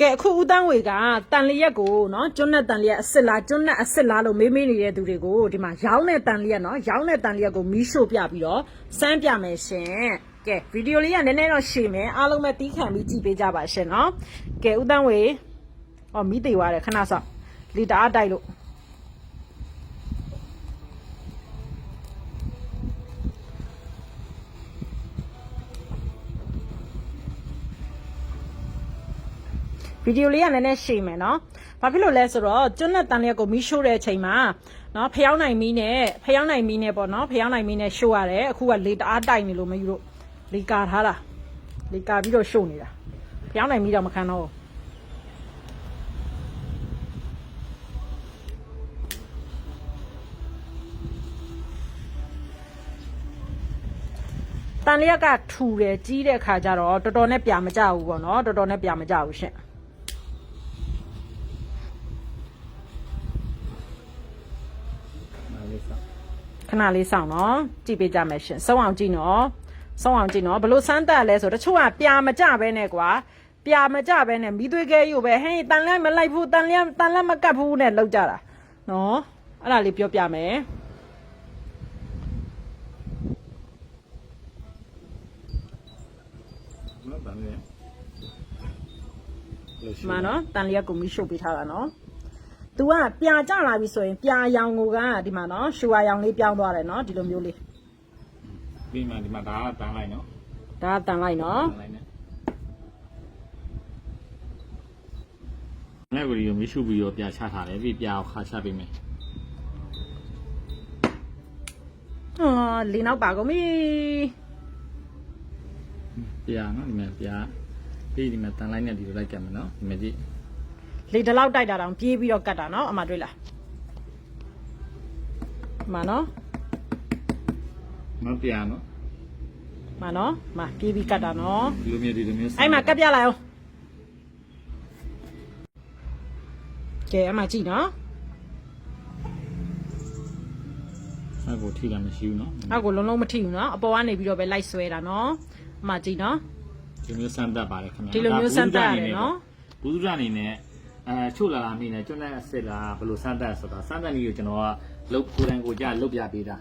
ကဲအခုဦးတန်းဝေကတန်လျက်ကိုနော်ကျွန်းနဲ့တန်လျက်အစ်စ်လားကျွန်းနဲ့အစ်စ်လားလို့မေးမေးနေတဲ့သူတွေကိုဒီမှာရောင်းတဲ့တန်လျက်နော်ရောင်းတဲ့တန်လျက်ကိုမီးရှို့ပြပြီးတော့စမ်းပြမယ်ရှင်ကဲဗီဒီယိုလေးကနည်းနည်းတော့ရှည်မယ်အားလုံးပဲတီးခံပြီးကြည့်ပေးကြပါရှင်နော်ကဲဦးတန်းဝေဟောမီးတေသွားတယ်ခဏစောင့်လီတာအတိုက်လို့ ဗီဒီယိုလေးကနည်းနည်းရှည်မယ်နော်ဘာဖြစ်လို့လဲဆိုတော့ကျွန်းနဲ့တန်လျက်ကိုမီးရှို့တဲ့အချိန်မှာနော်ဖျောင်းနိုင်မီးနဲ့ဖျောင်းနိုင်မီးနဲ့ပေါ့နော်ဖျောင်းနိုင်မီးနဲ့ရှို့ရတယ်အခုကလေတအားတိုက်နေလို့မယူလို့လေကာထားတာလေကာပြီးတော့ရှို့နေတာဖျောင်းနိုင်မီးတော့မခံတော့ဘူးတန်လျက်ကထူတယ်ကြီးတဲ့ခါကျတော့တော်တော်နဲ့ပြမကြဘူးပေါ့နော်တော်တော်နဲ့ပြမကြဘူးရှင် လေးစောင့်ခဏလေးစောင့်နော်ကြည့်ပေးကြမယ်ရှင်စောင်းအောင်ကြည့်နော်စောင်းအောင်ကြည့်နော်ဘလို့စမ်းတက်လဲဆိုတချို့ကပြမကြပဲနဲ့ကွာပြမကြပဲနဲ့မိသွေးခဲယူပဲဟဲ့တန်လျက်မလိုက်ဘူးတန်လျက်တန်လျက်မကတ်ဘူးနဲ့လောက်ကြတာနော်အဲ့ဒါလေးပြောပြမယ်နော်ဗာလေလို့ရှိဒီမှာနော်တန်လျက်ကိုမိရှုပ်ပေးထားတာနော် तू ကပြကြလာပြီဆိုရင်ပြရောင်ကိုကဒီမှာနော်ရှူဝါရောင်လေးပြောင်းသွားတယ်နော်ဒီလိုမျိုးလေးပြီးမှဒီမှာဒါကတန်းလိုက်နော်ဒါကတန်လိုက်နော်တန်းလိုက်နဲ့ငါ့ကိုဒီကိုမရှိပြီးတော့ပြချထားတယ်ပြီးပြအောင်ခါချပေးမယ်ဟာလေးနောက်ပါကုန်ပြီပြနော်ဒီမှာပြပြီးဒီမှာတန်းလိုက်နဲ့ဒီလိုလိုက်ကတ်မယ်နော်ဒီမှာကြည့် လေဒီလောက်တိုက်တာတောင်ပြေးပြီးတော့ကတ်တာနော်အမတွေ့လားဒီမနော်နော်ပြနော်မနော်မပြေးပြီးကတ်တာနော်ဒီလိုမျိုးဒီလိုမျိုးအဲ့မှာကတ်ပြလိုက်အောင်ကဲအမကြည့်နော်အဲ့ကိုထိလာမရှိဘူးနော်အောက်ကိုလုံးလုံးမထိဘူးနော်အပေါ်ကနေပြီးတော့ပဲလိုက်ဆွဲတာနော်အမကြည့်နော်ဒီလိုမျိုးစမ်းတတ်ပါတယ်ခင်ဗျာဒီလိုမျိုးစမ်းသပ်ရတယ်နော်ဘူးသူရအနေနဲ့ အဲချို့လာလာမိနေကျွန်းတဲ့အစ်စ်လားဘယ်လိုစမ်းတတ်ဆိုတာစမ်းတတ်နည်းကိုကျွန်တော်ကလုတ်ကိုယ်တိုင်ကိုကြလုတ်ပြပေးတာ